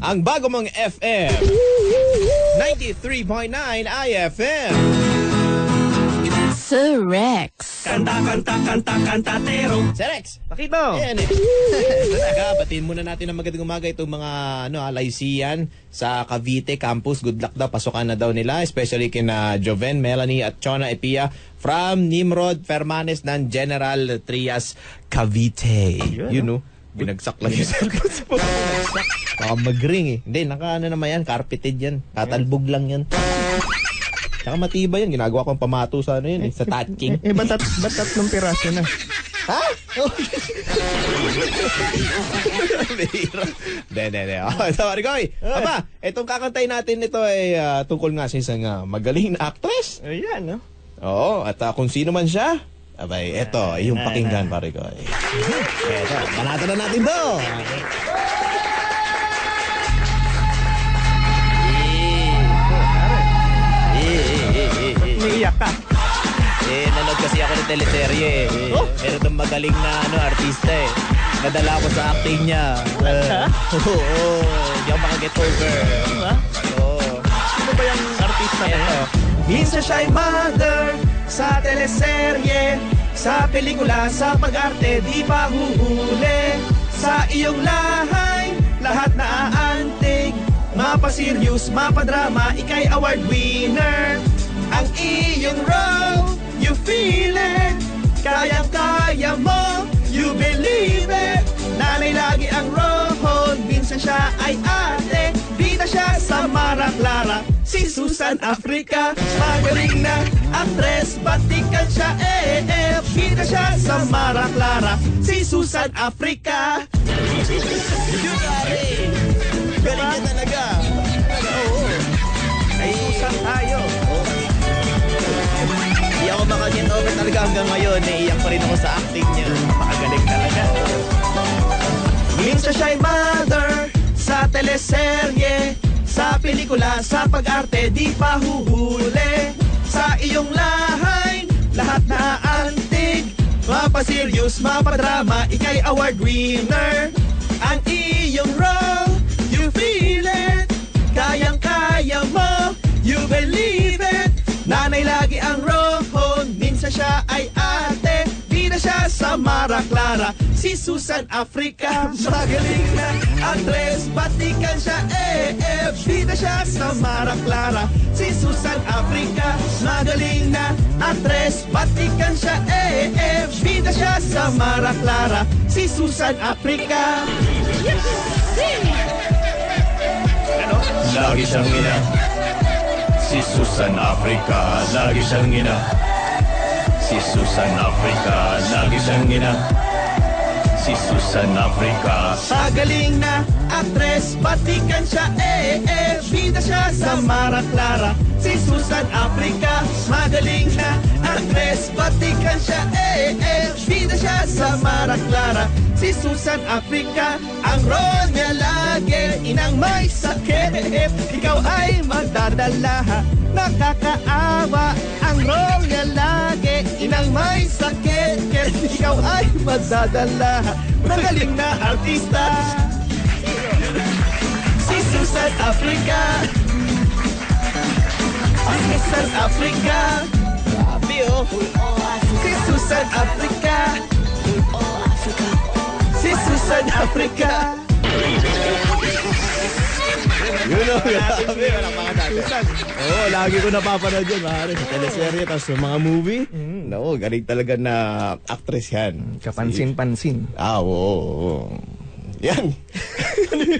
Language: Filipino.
Ang bago mong FM. 93.9 IFM. Sir Rex. Kanta, kanta, kanta, kantatero. Sir Rex. Bakit mo? Ayan eh. Talaga, batiin muna natin ng magandang umaga itong mga ano, alaysiyan sa Cavite campus. Good luck daw, pasukan na daw nila. Especially kina Joven, Melanie at Chona Epia from Nimrod Fermanes ng General Trias Cavite. You know, binagsak lang yung cellphone sa binagsak. Baka mag-ring eh. Hindi, naka ano naman yan, carpeted yan. Tatalbog lang yan. Tsaka matibay yan. Ginagawa kong pamato sa ano yun eh, sa tatking. Eh, ba't, tat, ba't tatlong piraso na? Ha? Hindi, hindi, hindi. Oh, sorry, Koy. Aba, itong kakantay natin ito ay ah, tungkol nga sa isang ah, magaling na actress. Ayan, no? Oo, at ah, kung sino man siya, abay, ito, yung pakinggan, pare ko. Ito, panata na natin to. Umiiyak ka. Eh, nanood kasi ako ng teleserye eh. Oh? Meron tong magaling na ano, artista eh. Nadala ko sa acting niya. Talaga? Oo, oh, hindi ako makaget over. Diba? Oo. Sino ba yung artista na yun? Minsan siya'y mother sa teleserye Sa pelikula, sa pag-arte, di pa huhuli. Sa iyong lahay, lahat na aantig. Mapa-serious, mapa-drama, ikay award winner. Ang iyong role, you feel it. Kayang-kaya mo, you believe it. Nanay lagi ang role, minsan siya ay ate. Bida siya sa Mara Clara Si Susan Africa. Magaling na actress sa Mara Clara Si Susan Africa Galing niya talaga. Oo. Ay Susan tayo Hindi ako makaget over talaga hanggang ngayon. Naiiyak pa rin ako sa acting niya. Makagaling talaga Minsan siya'y mother Sa teleserye Sa pelikula, sa pag-arte Di pa huhuli Sa iyong lahay Lahat na Mapa-serious, mapa-drama Ika'y award winner. Ang iyong role You feel it. Kayang-kaya mo You believe it. Nanay lagi ang rohon Minsan siya ay ate. Bida siya sa Mara Clara Si Susan Africa. Magaling na actress Batikan siya eh eh Bida siya sa Mara Clara Si Susan Africa Magaling na actress Batikan siya eh eh Bida siya sa Mara Clara Si Susan Africa. Ano? Lagi siyang ina. Si Susan Africa Lagi siyang ina. Si Susan Africa Lagi siyang ina Si Susan Africa. Pagaling na actress, batikan siya eh eh Bida siya sa Mara Clara Si Susan Africa Magaling na actress, batikan siya eh eh Bida siya sa Mara Clara Si Susan Africa Ang role niya lagi Inang may sakit Ikaw ay magdadala. Nakakaawa magdadala Magaling na artista. Si Susan Africa. Si Susan Africa. Grabe oh. Si Susan Africa. Si Susan Africa Yun o, grabe. Walang mga dati. Oo, lagi ko napapanood yun, maaari. Sa teleserye, tapos sa mga movie. No, galing talaga na actress yan. Kapansin-pansin Ah, oo. oo. Yan.